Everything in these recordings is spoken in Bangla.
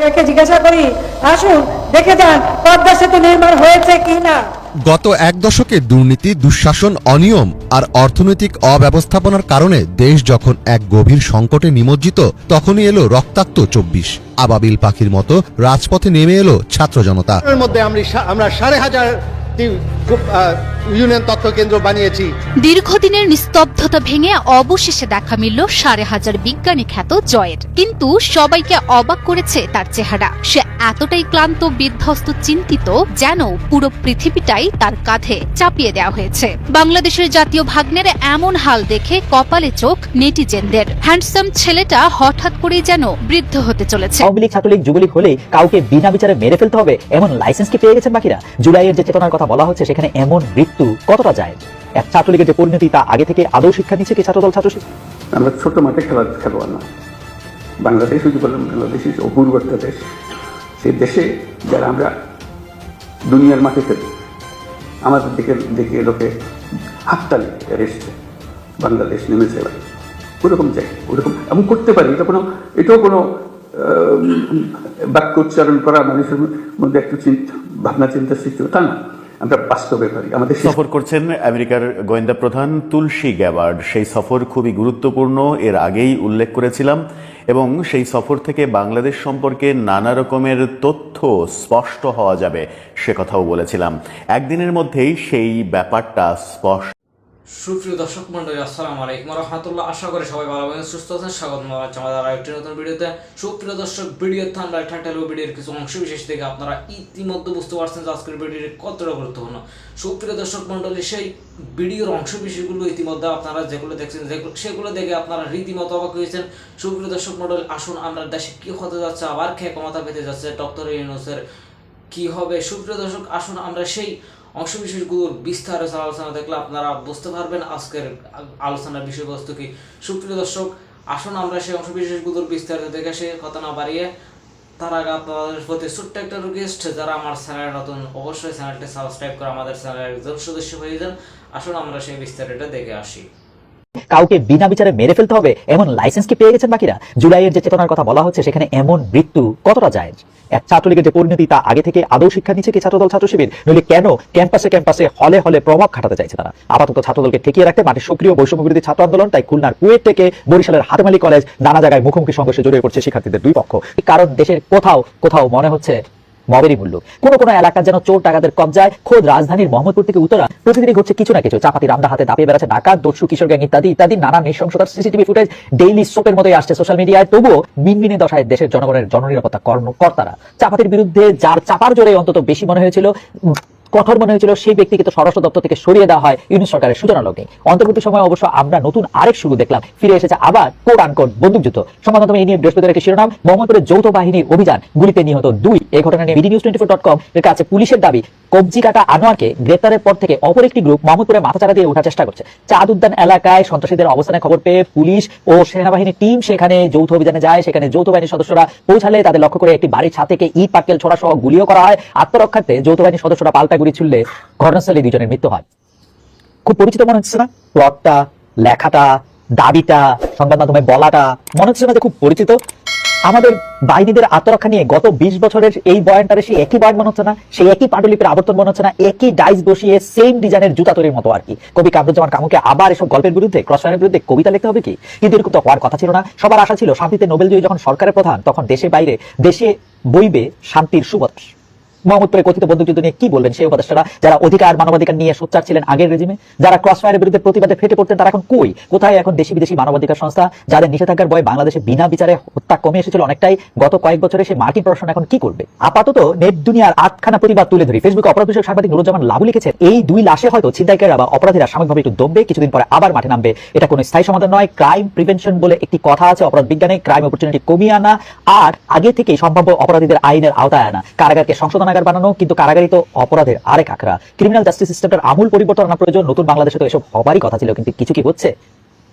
যাকে জিজ্ঞাসা করি আসুন দেখে যান পদ্মা সেতু নির্মাণ হয়েছে কি না গত এক দশকে দুর্নীতি দুঃশাসন অনিয়ম আর অর্থনৈতিক অব্যবস্থাপনার কারণে দেশ যখন এক গভীর সংকটে নিমজ্জিত তখনই এলো রক্তাক্ত চব্বিশ। আবাবিল পাখির মতো রাজপথে নেমে এলো ছাত্র জনতা। এর মধ্যে আমরা সাড়ে হাজারটি খুব, ইউনিয়ন তথ্য কেন্দ্র বানিয়েছি। দীর্ঘদিনের নিস্তব্ধতা ভেঙে অবশেষে দেখা মিলল সাড়ে হাজার বিজ্ঞানী খ্যাত জয়ের। কিন্তু সবাইকে অবাক করেছে তার চেহারা। সে এতটাই ক্লান্ত বিধ্বস্ত চিন্তিত যেন পুরো পৃথিবীটাই তার কাঁধে চাপিয়ে দেওয়া হয়েছে। বাংলাদেশের জাতীয় ভাগ্নের এমন হাল দেখে কপালে চোখ নেটিজেনদের। হ্যান্ডসাম ছেলেটা হঠাৎ করেই যেন বৃদ্ধ হতে চলেছে। ছাত্রলীগ হলেই কাউকে বিনা বিচারে মেরে ফেলতে হবে? এমন লাইসেন্স কি পেয়ে গেছেন বাকিরা? জুলাইয়ের যে চেতনার কথা বলা হচ্ছে সেখানে এমন মৃত্যু কতটা যায়? এক ছাত্রলীগের যে পরিণতি তা আগে থেকে আদৌ শিক্ষা নিচ্ছে কি ছাত্রদল ছাত্র আমরা ছোট মাঠে খেলা খেলোয়াড় না। বাংলাদেশ যদি বললাম বাংলাদেশ অপূর্ব একটা দেশ। সেই দেশে যারা আমরা দুনিয়ার মাঠে খেলি, আমাদের দিকে দেখে লোকে হাততালি এসছে। বাংলাদেশ নেমেছে এবার। ওরকম চাই ওরকম এমন করতে পারি এটা কোনো এটাও কোনো বাক্য উচ্চারণ করা মানুষের মধ্যে একটু চিন্তা ভাবনা চিন্তা সৃষ্টি তা না। আমরা বাস্তবে পারি। আমাদের সফর করছেন আমেরিকার গোয়েন্দা প্রধান তুলসী গ্যাবার্ড। সেই সফর খুবই গুরুত্বপূর্ণ, এর আগেই উল্লেখ করেছিলাম, এবং সেই সফর থেকে বাংলাদেশ সম্পর্কে নানা রকমের তথ্য স্পষ্ট হওয়া যাবে, সে কথাও বলেছিলাম। একদিনের মধ্যেই সেই ব্যাপারটা স্পষ্ট সুপ্রিয় দর্শক মন্ডলী আসসালামু আলাইকুম রহমতুল্লাহ। আশা করি সবাই ভালো আছেন, সুস্থ আছেন। স্বাগত জানাচ্ছি আমাদের আরও একটি নতুন ভিডিওতে। সুপ্রিয় দর্শক, ভিডিও ঠান্ডা ঠান্ডা ভিডিওর কিছু অংশ। বিশেষ থেকে আপনারা ইতিমধ্যে বুঝতে পারছেন যে আজকের ভিডিওটি কতটা গুরুত্বপূর্ণ। সুপ্রিয় দর্শক মন্ডলী সেই ভিডিওর অংশ বিশেষগুলো ইতিমধ্যে আপনারা যেগুলো দেখছেন সেগুলো দেখে আপনারা রীতিমতো অবাক হয়েছেন। সুপ্রিয় দর্শক মন্ডলী আসুন আমরা দেশে কি হতে যাচ্ছে, আবার খেয়ে ক্ষমতা পেতে যাচ্ছে ডক্টর ইউনুসের কি হবে? সুপ্রিয় দর্শক, আসুন আমরা সেই অংশ বিশেষগুলো বিস্তারে আলোচনা দেখলে আপনারা বুঝতে পারবেন আজকের আলোচনার বিষয়বস্তু কি। সুপ্রিয় দর্শক, আসুন আমরা সেই অংশ বিশেষগুলোর বিস্তারিত দেখে সে কথা না বাড়িয়ে। তার আগে আপনাদের প্রতি ছোট্ট একটা রিকোয়েস্ট যারা আমার চ্যানেল নতুন, অবশ্যই চ্যানেলটি সাবস্ক্রাইব করে আমাদের চ্যানেলের একজন সদস্য হয়ে যান। আসুন আমরা সেই বিস্তারিত দেখে আসি। কাউকে বিনা বিচারে মেরে ফেলতে হবে, এমন লাইসেন্স কি পেয়ে গেছেন বাকিরা? জুলাইয়ের যে চেতনার কথা বলা হচ্ছে, সেখানে এমন মৃত্যু কতটা যায়? এক ছাত্রলীগের যে পরিণতি, তা আগে থেকে আদৌ শিক্ষা নিচ্ছে কি ছাত্রদল ছাত্র শিবির নইলে কেন ক্যাম্পাসে ক্যাম্পাসে হলে হলে প্রভাব খাটাতে চাইছে তারা? আপাতত ছাত্রদলকে ঠেকিয়ে রাখতে মাঠে সক্রিয় বৈষম্য বিরোধী ছাত্র আন্দোলন, তাই খুলনার কুয়েট থেকে বরিশালের হাতেমালি কলেজ নানা জায়গায় মুখোমুখি সংঘর্ষে জড়িয়ে পড়ছে শিক্ষার্থীদের দুই পক্ষ। কারণ দেশের কোথাও কোথাও মনে হচ্ছে মবেরই মূল্য কোন কোন এলাকা যেন চোর টাকাদের কবজায় খোদ রাজধানীর মোহাম্মদপুর থেকে উত্তরা প্রতিদিনই ঘটছে কিছু না কিছু। চাপাতি, রামদা হাতে দাপিয়ে বেড়াচ্ছে ডাকাত দস্যু কিশোর গ্যাং ইত্যাদি ইত্যাদি নানা নৃশংসতার সিসিটিভি ফুটেজ ডেইলি সোপের মতোই আসছে সোশ্যাল মিডিয়ায় তবুও মিনমিনে দশায় দেশের জনগণের জননিরাপত্তা কর্মকর্তারা চাপাতির বিরুদ্ধে যার চাপার জোরে অন্তত বেশি মনে হয়েছিল কঠোর মনে হয়েছিল সেই ব্যক্তিকে তো স্বরাষ্ট্র দপ্তর থেকে সরিয়ে দেওয়া হয় ইউনিট সরকারের সূচনা লগ্নে অন্তর্বর্তী সময় অবশ্য আমরা নতুন আরেক শুরু দেখলাম। ফিরে এসেছে আবার কোট আনকোট বন্দুকযুদ্ধ। মাধ্যমে এই নিয়ে বৃহস্পতিবার একটি শিরোনাম, মোহাম্মদপুরের যৌথ বাহিনীর অভিযান। গুলিতে নিহত দুই। এই ঘটনা নিয়ে BD news twenty four dot com এর কাছে পুলিশের দাবি কবজি কাটা আনোয়ারকে গ্রেপ্তারের পর থেকে অপর একটি গ্রুপ মোহাম্মদপুরে মাথাচাড়া দিয়ে ওঠার চেষ্টা করছে। চাঁদ উদ্যান এলাকায় সন্ত্রাসীদের অবস্থানে খবর পেয়ে পুলিশ ও সেনাবাহিনীর টিম সেখানে যৌথ অভিযানে যায়। সেখানে যৌথ বাহিনীর সদস্যরা পৌঁছালে তাদের লক্ষ্য করে একটি বাড়ির ছাদ থেকে ইট, পাটকেল, ছোড়া সহ গুলিও করা হয়। আত্মরক্ষার্থে যৌথ বাহিনীর সদস্যরা পাল্টা গুলি ছুড়লে ঘটনাস্থলে দুজনের মৃত্যু হয়। খুব পরিচিত মনে হচ্ছে না? প্লটটা, লেখাটা, দাবিটা, সংবাদ মাধ্যমে বলাটা মনে হচ্ছে না যে খুব পরিচিত? আমাদের বাইদিদের আত্মরক্ষা নিয়ে গত বিশ বছরের এই বয়ানটারে সেই একই বয়ান মনে হচ্ছে না, সেই একই পাণ্ডুলিপির আবর্তন মনে হচ্ছে না, একই ডাইস বসিয়ে সেম ডিজাইনের জুতা তৈরির মতো আর কি। কবি কামরুজ্জামান কামুকে আবার এসব গল্পের বিরুদ্ধে ক্রসফায়ারের বিরুদ্ধে কবিতা লিখতে হবে কি? কিন্তু এরকম তো হওয়ার কথা ছিল না। সবার আশা ছিল শান্তিতে নোবেল জয়ী যখন সরকারের প্রধান, তখন দেশের বাইরে দেশে বইবে শান্তির সুবাতাস মোহাম্মদপুরে কথিত বন্দুকযুদ্ধ নিয়ে কি বলবেন? সেই উপদেষ্টারা যারা অধিকার, মানবাধিকার নিয়ে সোচ্চার ছিলেন আগের রেজিমে যারা ক্রসফায়ারের বিরুদ্ধে প্রতিবাদে ফেটে পড়তেন, তারা এখন কই? কোথায় এখন দেশি বিদেশি মানবাধিকার সংস্থা, যাদের নিষেধাজ্ঞার বয় বাংলাদেশে বিনা বিচারে হত্যা কমে এসেছিল অনেকটাই গত কয়েক বছরে সে মার্কিন প্রশাসন এখন কি করবে? আপাতত নেট দুনিয়ার আটখানা প্রতিবাদ তুলে ধরি। ফেসবুকে অপরাধ বিষয়ক সাংবাদিক নুরুজ্জামান লাভু লিখেছেন, এই দুই লাশে হয়তো ছিনতাইকারীরা বা অপরাধীরা সাময়িকভাবে একটু দমবে, কিছুদিন পরে আবার মাঠে নামবে। এটা কোনো স্থায়ী সমাধান নয়। ক্রাইম প্রিভেনশন বলে একটি কথা আছে অপরাধ বিজ্ঞানে। ক্রাইম অপরচুনিটি কমিয়ে আনা আর আগে থেকেই সম্ভাব্য অপরাধীদের আইনের আওতায় আনা। কারাগারকে সংশোধনাগার বানানো, কিন্তু কারাগারই তো অপরাধের আরেক আখড়া ক্রিমিনাল জাস্টিস সিস্টেমটার আমূল পরিবর্তন আনা প্রয়োজন, নতুন বাংলাদেশে তো এসব হবারই কথা ছিল, কিন্তু কিছু কি হচ্ছে?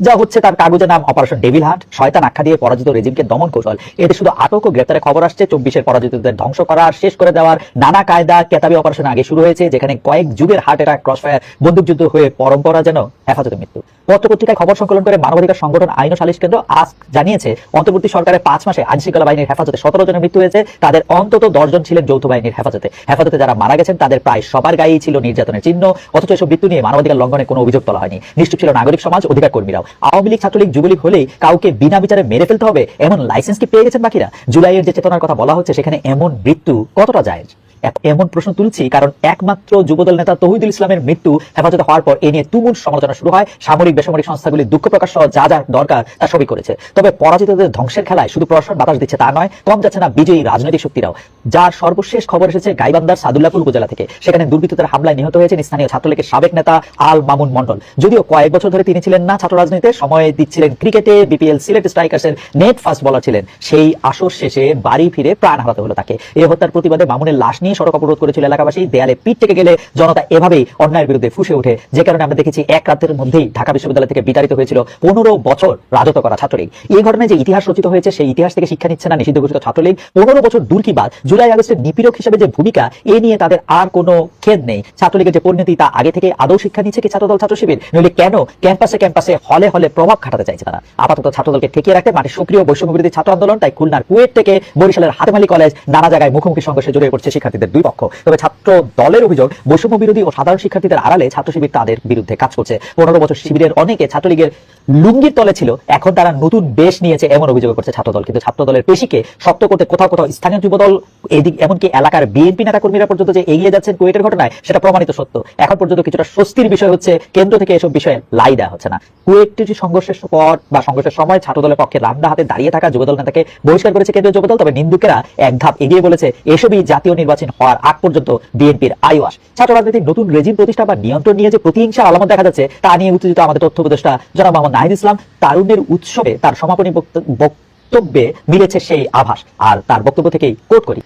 যা হচ্ছে তার কাগজের নাম অপারেশন ডেভিল হান্ট শয়তান আখ্যা দিয়ে পরাজিত রেজিমকে দমন কৌশল। এতে শুধু আটক ও গ্রেপ্তারের খবর আসছে, চব্বিশের পরাজিতদের ধ্বংস করার শেষ করে দেওয়ার নানা কায়দা কেতাবি অপারেশন আগে শুরু হয়েছে, যেখানে কয়েক যুগের হার্ট অ্যাটাক ক্রসফায়ার বন্দুকযুদ্ধ হয়ে পরম্পরা যেন হেফাজতে মৃত্যু। পত্রপত্রিকায় খবর সংকলন করে মানবাধিকার সংগঠন আইন ও সালিশ কেন্দ্র আজ জানিয়েছে, অন্তর্বর্তী সরকারের পাঁচ মাসে আইন শৃঙ্খলা বাহিনীর হেফাজতে সতেরো জনের মৃত্যু হয়েছে, তাদের অন্তত দশজন ছিলেন যৌথ বাহিনীর হেফাজতে। হেফাজতে যারা মারা গেছেন, তাদের প্রায় সবার গায়েই ছিল নির্যাতনের চিহ্ন, অথচ এসব মৃত্যু নিয়ে মানবাধিকার লঙ্ঘনের কোনো অভিযোগ তোলা হয়নি। নিশ্চুপ ছিল নাগরিক সমাজ অধিকার কর্মীরাও। আওয়ামী লীগ, ছাত্রলীগ, যুবলীগ হলেই কাউকে বিনা বিচারে মেরে ফেলতে হবে, এমন লাইসেন্স কি পেয়ে গেছেন বাকিরা? জুলাইয়ের যে চেতনার কথা বলা হচ্ছে, সেখানে এমন মৃত্যু কতটা যায় এমন প্রশ্ন তুলছি, কারণ একমাত্র যুবদল নেতা তহিদুল ইসলামের মৃত্যু হেফাজতে হওয়ার পর এ নিয়ে তুমুল সমালোচনা শুরু হয়। সামরিক বেসামরিক সংস্থাগুলি দুঃখ প্রকাশ সহ যা যা দরকার তা সবই করেছে। তবে পরাজিতদের ধ্বংসের খেলায় শুধু প্রশ্ন বাতাস দিচ্ছে তা নয়, কম যাচ্ছে না বিজয়ী রাজনৈতিক শক্তিরাও। যার সর্বশেষ খবর এসেছে গাইবান্ধার সাদুল্লাপুর উপজেলা থেকে। সেখানে দুর্বৃত্তদের হামলায় নিহত হয়েছেন স্থানীয় ছাত্রলীগের সাবেক নেতা আল মামুন মন্ডল যদিও কয়েক বছর ধরে তিনি ছিলেন না ছাত্র রাজনীতিতে, সময় দিচ্ছিলেন ক্রিকেটে, বিপিএল, সিলেট স্ট্রাইকার্সের নেট ফাস্ট বলার ছিলেন। সেই আসর শেষে বাড়ি ফিরে প্রাণ হারাতে হলো তাকে। এই হত্যার প্রতিবাদে মামুনের লাশ নিয়ে সড়ক অবরোধ করেছিল এলাকাবাসী। দেয়ালে পিঠ থেকে গেলে জনতা এভাবেই অন্যায়ের বিরুদ্ধে ফুসে ওঠে। যে কারণে আমরা দেখেছি এক রাতের মধ্যেই ঢাকা বিশ্ববিদ্যালয় থেকে বিতাড়িত হয়েছিল পনেরো বছর রাজত্ব করা ছাত্রলীগ। এই ঘটনায় যে ইতিহাস রচিত হয়েছে, সেই ইতিহাস থেকে শিক্ষা নিচ্ছে না নিষিদ্ধ ঘোষিত ছাত্রলীগ। পনেরো বছর দূর কি বাদ, জুলাই আগস্টের নিপীড়ক হিসেবে যে ভূমিকা, এ নিয়ে তাদের আর কোনো খেদ নেই। ছাত্রলীগের যে পরিণতি, তা আগে থেকে আদৌ শিক্ষা নিচ্ছে কি ছাত্রদল ছাত্র শিবির নইলে কেন ক্যাম্পাসে ক্যাম্পাসে, হলে হলে প্রভাব খাটাতে চাইছে তারা? আপাতত ছাত্রদলকে ঠেকিয়ে রাখতে মাঠে সক্রিয় বৈষম্য বিরোধী ছাত্র আন্দোলন, তাই খুলনার কুয়েট থেকে বরিশালের হাতেমালি কলেজ নানা জায়গায় মুখোমুখি সংঘর্ষে জড়িয়ে পড়ছে শিক্ষার্থীদের দুই পক্ষ। তবে ছাত্র দলের অভিযোগ, বৈষম্য বিরোধী ও সাধারণ শিক্ষার্থীদের আড়ালে ছাত্র শিবির তাদের বিরুদ্ধে কাজ করছে। পনেরো বছর শিবিরের অনেকে ছাত্রলীগের লুঙ্গির তলে ছিল, এখন তারা নতুন বেশ নিয়েছে, এমন অভিযোগ করছে ছাত্রদল। কিন্তু ছাত্রদলের পেশিকে শক্ত করতে কোথাও কোথাও স্থানীয় যুবদল, এদিক এমনকি এলাকার বিএনপি নেতা কর্মীরা পর্যন্ত যে এগিয়ে যাচ্ছেন কুয়েটের ঘটনায়, সেটা প্রমাণিত সত্য। এখন পর্যন্ত কিছুটা স্বস্তির বিষয় হচ্ছে, কেন্দ্র থেকে এসব বিষয়ে লাই দেওয়া হচ্ছে না। কুয়েটটি সংঘর্ষের পর বা সংঘর্ষের সময় ছাত্রদলের পক্ষে রামদা হাতে দাঁড়িয়ে থাকা যুবদল নেতাকে বহিষ্কার করেছে কেন্দ্রীয় যুবদল, তবে নিন্দুকেরা এক ধাপ এগিয়ে বলেছে, এসবই জাতীয় নির্বাচন হওয়ার আগ পর্যন্ত বিএনপির আইওয়াস। ছাত্র রাজনীতির নতুন রেজিম প্রতিষ্ঠা বা নিয়ন্ত্রণ নিয়ে যে প্রতিহিংসার আলামত দেখা যাচ্ছে, তা নিয়ে উত্তেজিত আমাদের তথ্য উপদেষ্টা জনাব মোহাম্মদ নাহিদ ইসলাম তারুণ্যের উৎসবে তার সমাপনী বক্ত- বক্তব্যে মিলেছে সেই আভাস। আর তার বক্তব্য থেকেই কোট করি।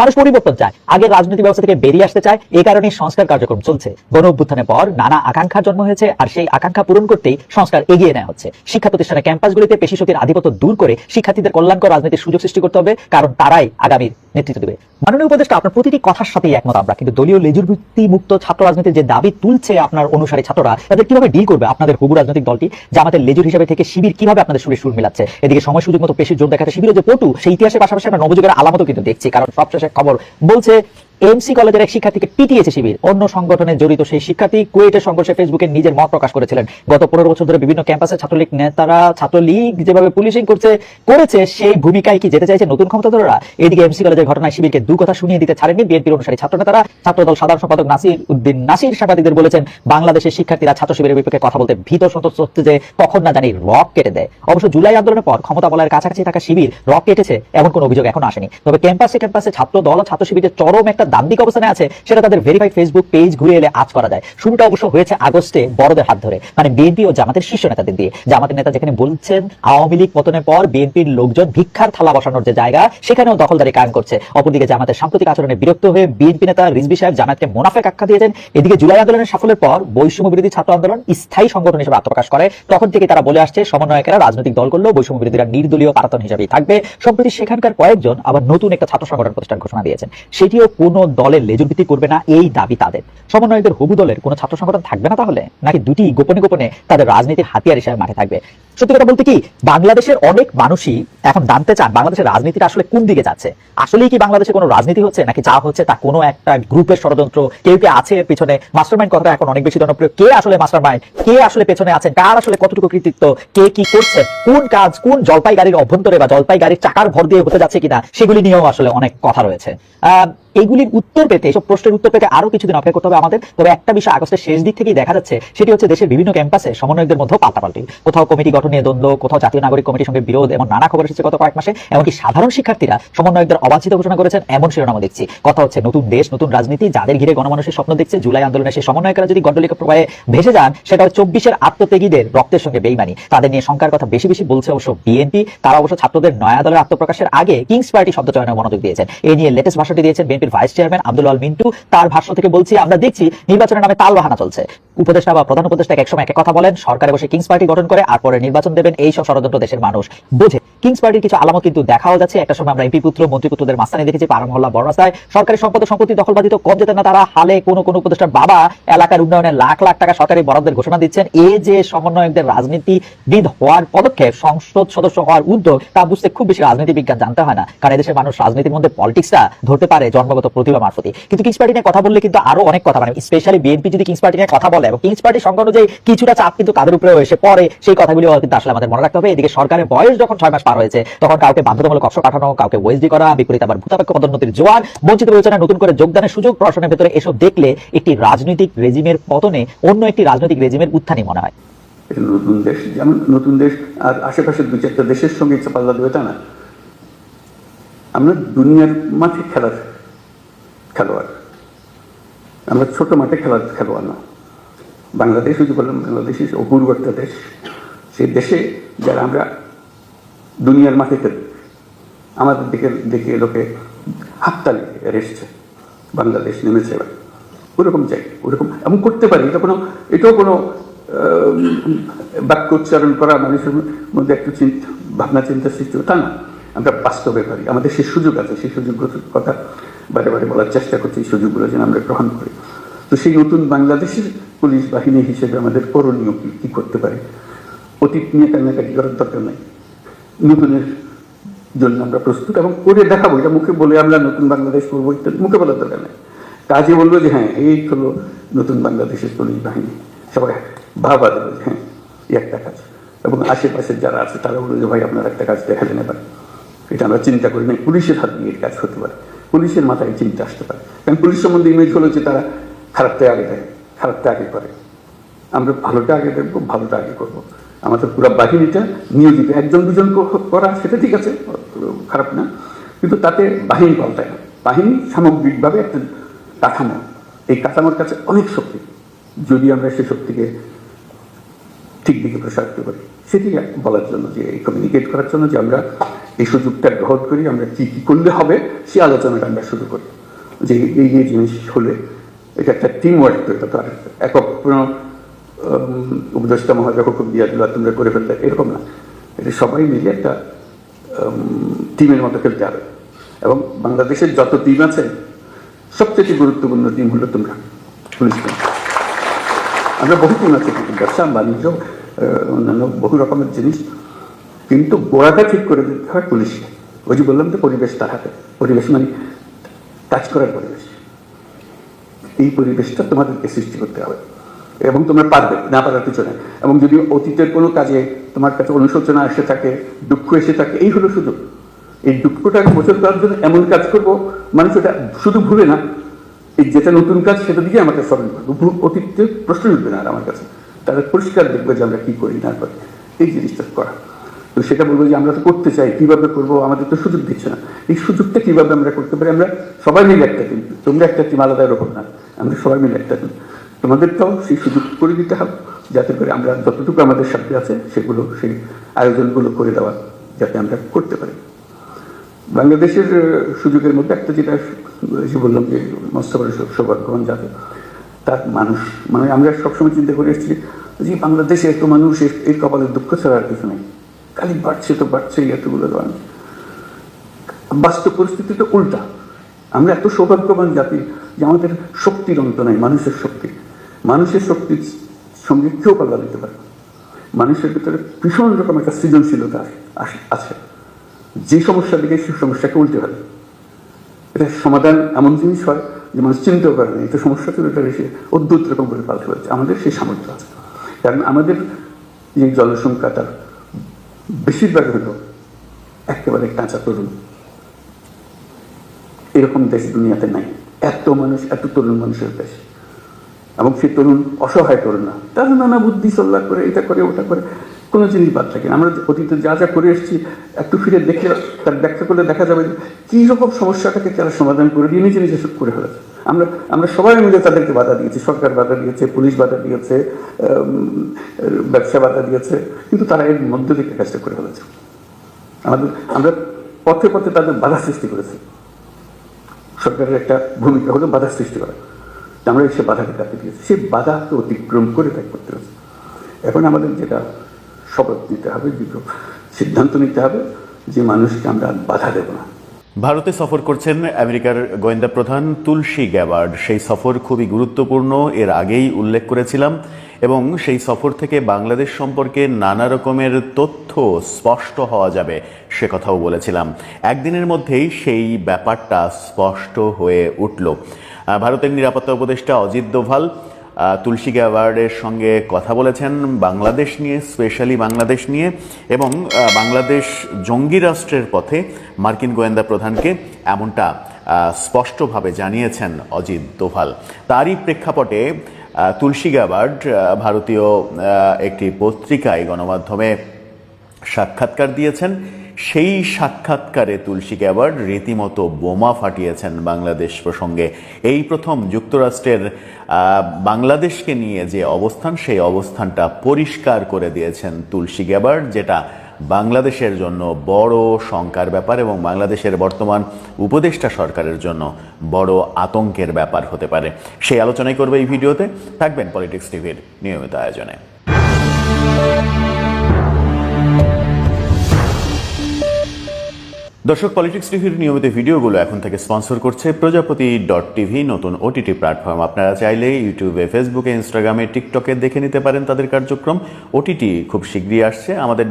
মানুষ পরিবর্তন চায়, আগের রাজনৈতিক ব্যবস্থা থেকে বেরিয়ে আসতে চায় এই কারণেই সংস্কার কার্যক্রম চলছে। গণ অভ্যুত্থানের পর নানা আকাঙ্ক্ষার জন্ম হয়েছে আর সেই আকাঙ্ক্ষা পূরণ করতেই সংস্কার এগিয়ে নেওয়া হচ্ছে। শিক্ষা প্রতিষ্ঠানের ক্যাম্পাসগুলিতে পেশি শক্তির আধিপত্য দূর করে শিক্ষার্থীদের কল্যাণকর রাজনীতির সুযোগ সৃষ্টি করতে হবে, কারণ তারাই আগামীর নেতৃত্ব দেবে। মাননীয় উপদেষ্টা, আপনার প্রতিটি কথার সাথেই একমত আমরা, কিন্তু দলীয় লেজুর ভিত্তি মুক্ত ছাত্র রাজনীতির যে দাবি তুলছে আপনার অনুসারী ছাত্ররা, তাদের কীভাবে ডিল করবে আপনাদের হবু রাজনৈতিক দলটি জামাতের লেজুর হিসেবে থেকে শিবির কীভাবে আপনাদের সুরে সুর মিলাচ্ছে? এদিকে সময় সুযোগ মতো পেশির জোর দেখাতে শিবিরের যে পটু, সেই ইতিহাসের পাশাপাশি আমরা নবযুগের আলামতও কিন্তু দেখছি, কারণ সবশেষে খবর। বলছে এমসি কলেজের এক শিক্ষার্থীকে পিটিয়েছে শিবির। অন্য সংগঠনে জড়িত সেই শিক্ষার্থী কুয়েটের সংঘর্ষে ফেসবুকে নিজের মত প্রকাশ করেছিলেন। গত পনেরো বছর ধরে বিভিন্ন ক্যাম্পাসে ছাত্রলীগ নেতারা, ছাত্রলীগ যেভাবে পুলিশিং করছে, করেছে, সেই ভূমিকায় কি যেতে চাইছে নতুন ক্ষমতাধররা? এদিকে এমসি কলেজের ঘটনায় শিবিরকে দু কথা শুনিয়ে দিতে ছাড়েনি বিএনপির অনুসারী ছাত্র নেতারা ছাত্রদল সাধারণ সম্পাদক নাসির উদ্দিন নাসির সাংবাদিকদের বলেছেন, বাংলাদেশের শিক্ষার্থীরা ছাত্র শিবিরের বিপক্ষে কথা বলতে ভীত সন্তোষ হচ্ছে যে কখন না জানি রক কেটে দেয়। অবশ্য জুলাই আন্দোলনের পর ক্ষমতা বলার কাছাকাছি থাকা শিবির রক কেটেছে, এমন কোনো অভিযোগ এখন আসেনি। তবে ক্যাম্পাসে ক্যাম্পাসে ছাত্র দল ছাত্র শিবিরের চরম একটা দান্দিক অবস্থানে আছে, সেটা তাদের ভেরিফাইড ফেসবুক পেজ ঘুরে এলে আজ করা যায়। শুরুটা অবশ্য হয়েছে আগস্টে বড়দের হাত ধরে। মানে বিএনপি ও জামাতের শীর্ষ নেতাদের দিয়ে। জামাতের নেতা যেখানে বলছেন, আওয়ামী লীগ পতনের পর বিএনপির লোকজন ভিক্ষার থালা বসানোর যে জায়গা, সেখানেও দখলদারি কায়েম করছে। অপরদিকে জামাতের সাম্প্রতিক আচরণে বিরক্ত হয়ে বিএনপি নেতা রিজবি সাহেব জামাতকে মুনাফেক আখ্যা দিয়েছেন। এদিকে জুলাই আন্দোলনের সাফল্যের পর বৈষম্য বিরোধী ছাত্র আন্দোলন স্থায়ী সংগঠন হিসেবে আত্মপ্রকাশ করে। তখন থেকে তারা বলে আসছে, সমন্বয়কেরা রাজনৈতিক দল করলেও বৈষম্য বিরোধীরা নির্দলীয় পারাতন হিসেবেই থাকবে। সম্প্রতি সেখানকার কয়েকজন আবার নতুন একটা ছাত্র সংগঠন প্রতিষ্ঠান ঘোষণা দিয়েছেন। সেটিও কোনো দলের লেজুরভিত্তি করবে না, এই দাবি তাদের। সমন্বয়কদের হবু দলের কোনো ছাত্র সংগঠন থাকবে না তাহলে? নাকি দুটি গোপনে গোপনে তাদের রাজনীতির হাতিয়ার হিসেবে মাঠে থাকবে? সত্যি কথা বলতে কি, বাংলাদেশের অনেক মানুষই এখন জানতে চান বাংলাদেশের রাজনীতিটা আসলে কোন দিকে যাচ্ছে। আসলেই কি বাংলাদেশে কোনো রাজনীতি হচ্ছে, নাকি যা হচ্ছে তা কোনো একটা গ্রুপের ষড়যন্ত্র, কেউ কে আছে এর পিছনে? মাস্টারমাইন্ড কথাটা এখন অনেক বেশি জনপ্রিয়। কে আসলে মাস্টারমাইন্ড? কে আসলে পেছনে আছেন? কার আসলে কতটুকু কৃতিত্ব? কে কি করছে? কোন কাজ, কোন জলপাই গাড়ির অভ্যন্তরে বা জলপাই গাড়ির চাকার ভর দিয়ে হতে যাচ্ছে কিনা, সেগুলি নিয়েও আসলে অনেক কথা রয়েছে। আহ এইগুলির উত্তর পেতে, এসব প্রশ্নের উত্তর পেতে আরও কিছুদিন অপেক্ষা করতে হবে আমাদের। তবে একটা বিষয় আগস্টের শেষ দিক থেকেই দেখা যাচ্ছে, সেটি হচ্ছে দেশের বিভিন্ন ক্যাম্পাসে সমন্বয়কদের মধ্যে পাল্টাপাল্টি। কোথাও কমিটি গঠন নিয়ে দ্বন্দ্ব, কোথাও জাতীয় নাগরিক কমিটির সঙ্গে বিরোধ, এমন নানা খবর এসেছে গত কয়েক মাসে। এমনকি সাধারণ শিক্ষার্থীরা সমন্বয়কদের অবাঞ্ছিত ঘোষণা করেছেন, এমন শিরোনামও দেখছি। কথা হচ্ছে নতুন দেশ, নতুন রাজনীতি, যাদের ঘিরে গণমানুষের স্বপ্ন দেখছে। জুলাই আন্দোলনে সেই সমন্বয়করা যদি গণ্ডলিক প্রবাহে ভেসে যান, সেটা চব্বিশের আত্মত্যাগীদের রক্তের সঙ্গে বেইমানি। তাদের নিয়ে শঙ্কার কথা বেশি বেশি বলছে অবশ্য বিএনপি। তারা অবশ্য ছাত্রদের নয়া দলের আত্মপ্রকাশের আগে কিংস পার্টি শব্দ চয়নে মনোযোগ দিয়েছেন। এই নিয়ে লেটেস্ট ভাষণটি দিয়েছেন বিএনপি বিএনপির ভাইস চেয়ারম্যান আব্দুল আল মিন্টু তার ভাষ্য থেকে বলছি, আমরা দেখছি নির্বাচনের নামে তাল বাহানা চলছে। উপদেষ্টা বা প্রধান উপদেষ্টা এক সময় এক কথা বলেন, সরকারে বসে কিংস পার্টি গঠন করে আর পরে নির্বাচন দেবেন, এই সব ষড়যন্ত্র দেশের মানুষ বোঝে। কিংস পার্টির কিছু আলামত কিন্তু দেখাও যাচ্ছে। একটা সময় আমরা এমপি পুত্র, মন্ত্রী পুত্রদের মাস্তানি দেখেছি পাড়া মহল্লা সরকারি সম্পদ সম্পত্তি দখলবাদিত কম যেতেন না, তারা হালে কোনো কোনো উপদেষ্টার বাবা এলাকার উন্নয়নে লাখ লাখ টাকা সরকারি বরাদ্দের ঘোষণা দিচ্ছেন। এ যে সমন্বয়কদের রাজনীতিবিদ হওয়ার পদক্ষেপ, সংসদ সদস্য হওয়ার উদ্যোগ, তা বুঝতে খুব বেশি রাজনীতি বিজ্ঞান জানতে হয় না। কারণ এদেশের মানুষ রাজনীতির মধ্যে পলিটিক্সটা ধরতে পারে জন্মগত প্রতিভা মারফতি কিন্তু কিংস পার্টি নিয়ে কথা বললে কিন্তু আরও অনেক কথা মানে স্পেশালি বিএনপি যদি কিংস পার্টি নিয়ে কথা বলে, এবং কিংস পার্টির সংখ্যা অনুযায়ী কিছুটা চাপ কিন্তু কাদের উপরে এসে পড়ে, সেই কথাগুলো কিন্তু আসলে আমাদের মনে রাখতে হবে। এদিকে সরকারের বয়স যখন ছয় মাস পার হয়েছে, তখন কাউকে বাধ্যতামূলক অবসর পাঠানো, কাউকে ওয়েসডি করা, বিপরীত আবার ভূতাপেক্ষ পদোন্নতির জোয়ার, বঞ্চিত বিবেচনায় নতুন করে যোগদানের সুযোগ প্রশাসনের ভেতরে এসব দেখলে একটি রাজনৈতিক রেজিমের পতনে অন্য একটি রাজনৈতিক রেজিমের উত্থানই মনে হয়। নতুন দেশ, যেমন নতুন দেশ, আর আশেপাশের দু চারটা দেশের সঙ্গে পাল্লা দেবে তা না। আমরা দুনিয়ার মাঠে খেলার খেলোয়াড়। আমরা ছোট মাঠে খেলার খেলোয়াড় না। বাংলাদেশ যদি বললাম বাংলাদেশ অপূর্ব একটা দেশ। সেই দেশে যারা আমরা দুনিয়ার মাঠে খেলি আমাদের দিকে দেখে লোকে হাততালি এসছে বাংলাদেশ নেমেছে এবার। ওরকম চাই ওরকম এমন করতে পারি, এটা কোনো, এটাও কোনো বাক্য উচ্চারণ করা, মানুষের মধ্যে একটু চিন্তা ভাবনা চিন্তা সৃষ্টি তা না। আমরা বাস্তবে পারি, আমাদের সেই সুযোগ আছে সেই সুযোগ কথা বারে বারে বলার চেষ্টা করছি সুযোগগুলো যেন আমরা গ্রহণ করি। তো সেই নতুন বাংলাদেশের পুলিশ বাহিনী হিসেবে আমাদের করণীয় কি? কী করতে পারে? অতীত নিয়ে কান্নাকাটি করার দরকার নাই। নতুনের জন্য আমরা প্রস্তুত এবং করে দেখাবো, এটা মুখে বলে আমরা নতুন বাংলাদেশ করব ইত্যাদি মুখে বলার দরকার নেই। কাজে বলব যে হ্যাঁ এই হলো নতুন বাংলাদেশের পুলিশ বাহিনী। সবাই ভাবা দেবে যে হ্যাঁ এই একটা কাজ। এবং আশেপাশের যারা আছে তারা বলল যে ভাই আপনার একটা কাজ দেখালেন এবার। এটা আমরা চিন্তা করি নাই, পুলিশের হাত দিয়ে কাজ হতে পারে। পুলিশের মাথায় চিন্তা আসতে পারে। কারণ পুলিশ সম্বন্ধে ইমেজ হলো যে তারা খারাপটা আগে দেয়, খারাপটা আগে করে। আমরা ভালোটা আগে দেখব, ভালোটা আগে করব। আমাদের পুরো বাহিনীটা নিয়োজিত। একজন দুজন করা, সেটা ঠিক আছে, খারাপ না। কিন্তু তাতে বাহিনী পাল্টায় না। বাহিনী সামগ্রিকভাবে একটা কাঠামো। এই কাঠামোর কাছে অনেক শক্তি। যদি আমরা সেই শক্তিকে ঠিক দিকে প্রসারিত করি। সেটি বলার জন্য যে কমিউনিকেট করার জন্য যে আমরা এই সুযোগটা গ্রহণ করি, আমরা কী কী করলে হবে সেই আলোচনাটা আমরা শুরু করি। যে এই এই জিনিস হলে এটা একটা টিম ওয়ার্ক তো এটা তো আর একক কোনো উপদেষ্টা মহাজা হুকুম দিয়া দিল তোমরা করে ফেলতে, এরকম না। এটা সবাই মিলে একটা টিমের মতো খেলতে হবে। এবং বাংলাদেশের যত টিম আছে, সবচেয়ে গুরুত্বপূর্ণ টিম হলো তোমরা। পুলিশ আমরা বহু টিম আছে ব্যবসা, বাণিজ্য অন্যান্য বহু রকমের জিনিস। কিন্তু গোড়াটা ঠিক করে দিতে হয় পুলিশকে। ওই যে বললাম তো, পরিবেশ তার হাতে। পরিবেশ মানে কাজ করার পরিবেশ। এই পরিবেশটা তোমাদেরকে সৃষ্টি করতে হবে। এবং তোমরা পারবে, না পারার কিছু নেই। এবং যদি অতীতের কোনো কাজে তোমার কাছে অনুশোচনা এসে থাকে, দুঃখ এসে থাকে, এই হলো সুযোগ। এই দুঃখটাকে মোচন করার জন্য এমন কাজ করব মানুষ ওটা শুধু ভুলে না, এই যেটা নতুন কাজ সেটা দিকে আমাকে স্মরণ করব। ভু- অতীতে প্রশ্ন উঠবে না আর আমার কাছে। তারা পরিষ্কার দেখবে যে আমরা কি করি না করি এই জিনিসটা করা। তো সেটা বলব যে আমরা তো করতে চাই, কীভাবে করব আমাদের তো সুযোগ দিচ্ছে না। এই সুযোগটা কীভাবে আমরা করতে পারি? আমরা সবাই মিলে একটা টিম তোমরা একটা টিম আলাদা এরকম না। আমরা সবাই মিলে একটা টিম তোমাদেরটাও সেই সুযোগ করে দিতে হবে, যাতে করে আমরা যতটুকু আমাদের সাথে আছে, সেগুলো, সেই আয়োজনগুলো করে দেওয়া, যাতে আমরা করতে পারি। বাংলাদেশের সুযোগের মধ্যে একটা যেটা বললাম যে মস্ত সৌভাগ্যবান জাতি তার মানুষ মানে আমরা সবসময় চিন্তা করে এসেছি যে বাংলাদেশে এত মানুষ এর- এর কপালে দুঃখ ছাড়া আর কিছু নেই। খালি বাড়ছে তো বাড়ছে এতগুলো মানুষ বাস্তব পরিস্থিতি তো উল্টা। আমরা এত সৌভাগ্যবান জাতি যে আমাদের শক্তির অন্ত নাই, মানুষের শক্তি। মানুষের শক্তির সঙ্গে কেউ পাল্লা দিতে পারে মানুষের ভিতরে ভীষণ রকম একটা সৃজনশীলতা আছে। যে সমস্যা দিকে সেই সমস্যাকে উল্টে ফেলে। এটা সমাধান এমন জিনিস হয় যে মানুষ চিন্তাও করে না এটা সমস্যা ছিল এটা এসে অদ্ভুত রকম করে পাল্টে ফেলছে। আমাদের সেই সামর্থ্য আছে। কারণ আমাদের যে জনসংখ্যা তার বেশিরভাগ হলো একেবারে কাঁচা তরুণ। এরকম দেশ দুনিয়াতে নাই। এত মানুষ, এত তরুণ মানুষের দেশ। এবং সে তরুণ অসহায় তরুণ না। তারা নানা বুদ্ধি সল্লা করে, এটা করে, ওটা করে। কোনো জিনিস বাদ থাকে। আমরা অতীতে যা যা করে এসেছি, একটু ফিরে দেখে, তার ব্যাখ্যা করলে দেখা যাবে যে কী রকম সমস্যাটাকে তারা সমাধান করে দিয়ে নিজে নিজে করে ফেলেছে আমরা আমরা সবাই মিলে তাদেরকে বাধা দিয়েছি, সরকার বাধা দিয়েছে, পুলিশ বাধা দিয়েছে ব্যবসা বাধা দিয়েছে, কিন্তু তারা এর মধ্য থেকে কাজটা করে ফেলেছে। আমাদের, আমরা পথে পথে তাদের বাধা সৃষ্টি করেছি। সরকারের একটা ভূমিকা হলো বাধা সৃষ্টি করা। আমরা সে বাধাকে কাটতে দিয়েছি। সেই বাধাকে অতিক্রম করে তাই করতে হচ্ছে। এখন আমাদের যেটা শপথ নিতে হবে দীর্ঘ সিদ্ধান্ত নিতে হবে যে মানুষকে আমরা বাধা দেব না। ভারতে সফর করছেন আমেরিকার গোয়েন্দা প্রধান তুলসী গ্যাবার্ড। সেই সফর খুবই গুরুত্বপূর্ণ, এর আগেই উল্লেখ করেছিলাম, এবং সেই সফর থেকে বাংলাদেশ সম্পর্কে নানা রকমের তথ্য স্পষ্ট হওয়া যাবে, সে কথাও বলেছিলাম। একদিনের মধ্যেই সেই ব্যাপারটা স্পষ্ট হয়ে উঠল। ভারতের নিরাপত্তা উপদেষ্টা অজিত দোভাল তুলসী গ্যাওয়ার্ডের সঙ্গে কথা বলেছেন বাংলাদেশ নিয়ে, স্পেশালি বাংলাদেশ নিয়ে, এবং বাংলাদেশ জঙ্গি রাষ্ট্রের পথে মার্কিন গোয়েন্দা প্রধানকে এমনটা স্পষ্টভাবে জানিয়েছেন অজিত দোভাল। তারই প্রেক্ষাপটে তুলসী গ্যাওয়ার্ড ভারতীয় একটি পত্রিকায় গণমাধ্যমে সাক্ষাৎকার দিয়েছেন। সেই সাক্ষাৎকারে তুলসী গ্যাবার্ড রীতিমতো বোমা ফাটিয়েছেন বাংলাদেশ প্রসঙ্গে। এই প্রথম যুক্তরাষ্ট্রের বাংলাদেশকে নিয়ে যে অবস্থান, সেই অবস্থানটা পরিষ্কার করে দিয়েছেন তুলসী গ্যাবার্ড যেটা বাংলাদেশের জন্য বড় শঙ্কার ব্যাপার এবং বাংলাদেশের বর্তমান উপদেষ্টা সরকারের জন্য বড় আতঙ্কের ব্যাপার হতে পারে। সেই আলোচনাই করবে এই ভিডিওতে। থাকবেন পলিটিক্স টিভির নিয়মিত আয়োজনে। দর্শক পলিটিক্স টিভির নিয়মিত ভিডিওগুলো এখন থেকে স্পন্সর করছে প্রজাপতি ডট টিভি নতুন ওটিটি প্ল্যাটফর্ম আপনারা চাইলে ইউটিউবে ফেসবুকে ইনস্টাগ্রামে টিকটকে দেখে নিতে পারেন তাদের কার্যক্রম। ওটিটি খুব শীঘ্রই আসছে। আমাদের